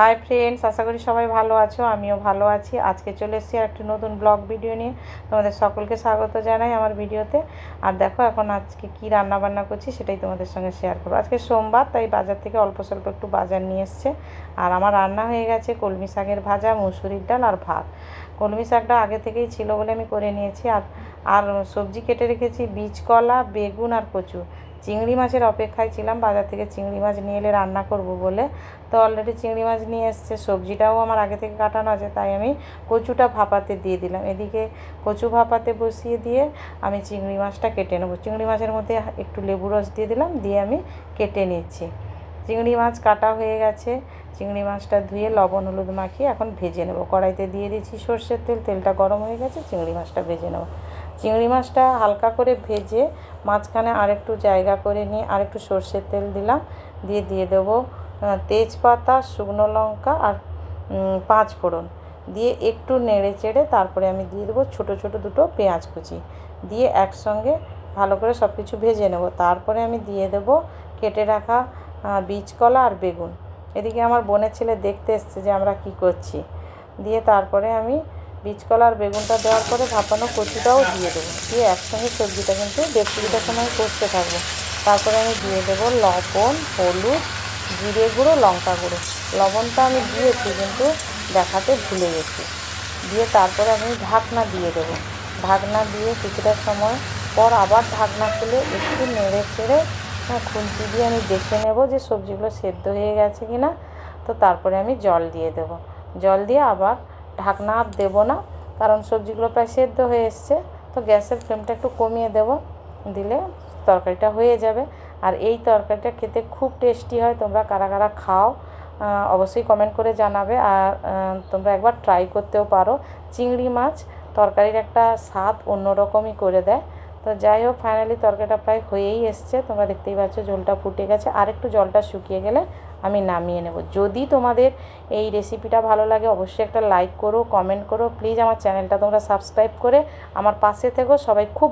Hi friends আশা করি সবাই ভালো আছো, আমিও ভালো আছি। আজকে চলে এসেছি আর একটি নতুন ব্লগ ভিডিও নিয়ে। তোমাদের সকলকে স্বাগত জানাই আমার ভিডিওতে আর দেখো এখন আজকে কি রান্না বান্না করছি সেটাই তোমাদের সঙ্গে শেয়ার করব। আজকে সোমবার, তাই বাজার থেকে অল্প স্বল্প একটু বাজার নিয়ে এসছে। আর আমার রান্না হয়ে গেছে কলমি শাকের ভাজা, মুসুরির ডাল আর ভাত। কলমি শাকটা আগে থেকেই ছিল বলে আমি করে নিয়েছি। আর আর সবজি কেটে রেখেছি বীজ কলা বেগুন আর কচু। চিংড়ি মাছের অপেক্ষায় ছিলাম, বাজার থেকে চিংড়ি মাছ নিয়ে এলে রান্না করব বলে। তো অলরেডি চিংড়ি মাছ নিয়ে এসছে, সবজিটাও আমার আগে থেকে কাটানো আছে, তাই আমি কচুটা ভাপাতে দিয়ে দিলাম। এদিকে কচু ভাপাতে বসিয়ে দিয়ে আমি চিংড়ি মাছটা কেটে নেব। চিংড়ি মাছের মধ্যে একটু লেবু রস দিয়ে দিলাম, দিয়ে আমি কেটে নিচ্ছি। চিংড়ি মাছ কাটা হয়ে গেছে, চিংড়ি মাছটা ধুয়ে লবণ হলুদ মাখিয়ে এখন ভেজে নেব। কড়াইতে দিয়ে দিচ্ছি সর্ষের তেল, তেলটা গরম হয়ে গেছে, চিংড়ি মাছটা ভেজে নেব। চিংড়ি মাছটা হালকা করে ভেজে মাঝখানে আরেকটু জায়গা করে নিয়ে আরেকটু সর্ষের তেল দিলাম, দিয়ে দিয়ে দেবো তেজপাতা, শুকনো লঙ্কা আর পাঁচ ফোড়ন। দিয়ে একটু নেড়ে চেড়ে তারপরে আমি দিয়ে দেবো ছোটো ছোটো দুটো পেঁয়াজ কুচি। দিয়ে একসঙ্গে ভালো করে সব কিছু ভেজে নেব। তারপরে আমি দিয়ে দেবো কেটে রাখা বীজ কলা আর বেগুন। এদিকে আমার বোনের ছেলে দেখতে এসছে যে আমরা কি করছি। দিয়ে তারপরে আমি বীজ কলা আর বেগুনটা দেওয়ার পরে ভাপানো কচুটাও দিয়ে দেবো। দিয়ে একসঙ্গে সবজিটা কিন্তু দেড় সময় কষতে থাকব। তারপরে আমি দিয়ে দেবো লবণ, হলুদ, জিরে গুঁড়ো, লঙ্কা গুঁড়ো। লবণটা আমি দিয়েছি কিন্তু দেখাতে ভুলে গেছি। দিয়ে তারপরে আমি ঢাকনা দিয়ে দেবো। ঢাকনা দিয়ে কিছুটা সময় পর আবার ঢাকনা খুলে একটু নেড়ে চেড়ে হ্যাঁ খুন্তি দিয়ে আমি দেখে নেব যে সবজিগুলো সেদ্ধ হয়ে গেছে কি না তো তারপরে আমি জল দিয়ে দেবো। জল দিয়ে আবার ঢাকনা আর দেবো না, কারণ সবজিগুলো প্রায় সেদ্ধ হয়ে এসছে। তো গ্যাসের ফ্লেমটা একটু কমিয়ে দেব, দিলে তরকারিটা হয়ে যাবে। আর এই তরকারিটা খেতে খুব টেস্টি হয়, তোমরা কারা কারা খাও অবশ্যই কমেন্ট করে জানাবে। আর তোমরা একবার ট্রাই করতেও পারো। চিংড়ি মাছ তরকারির একটা স্বাদ অন্যরকমই করে দেয়। তো যাই হোক ফাইনালি তরকারিটা প্রায় হয়েই এসছে। তোমরা দেখতেই পাচ্ছ জলটা ফুটে গেছে। আর একটু জলটা শুকিয়ে গেলে আমি নামিয়ে নেব। যদি তোমাদের এই রেসিপিটা ভালো লাগে, অবশ্যই একটা লাইক করো কমেন্ট করো। প্লিজ আমার চ্যানেলটা তোমরা সাবস্ক্রাইব করে আমার পাশে থেকো। সবাই খুব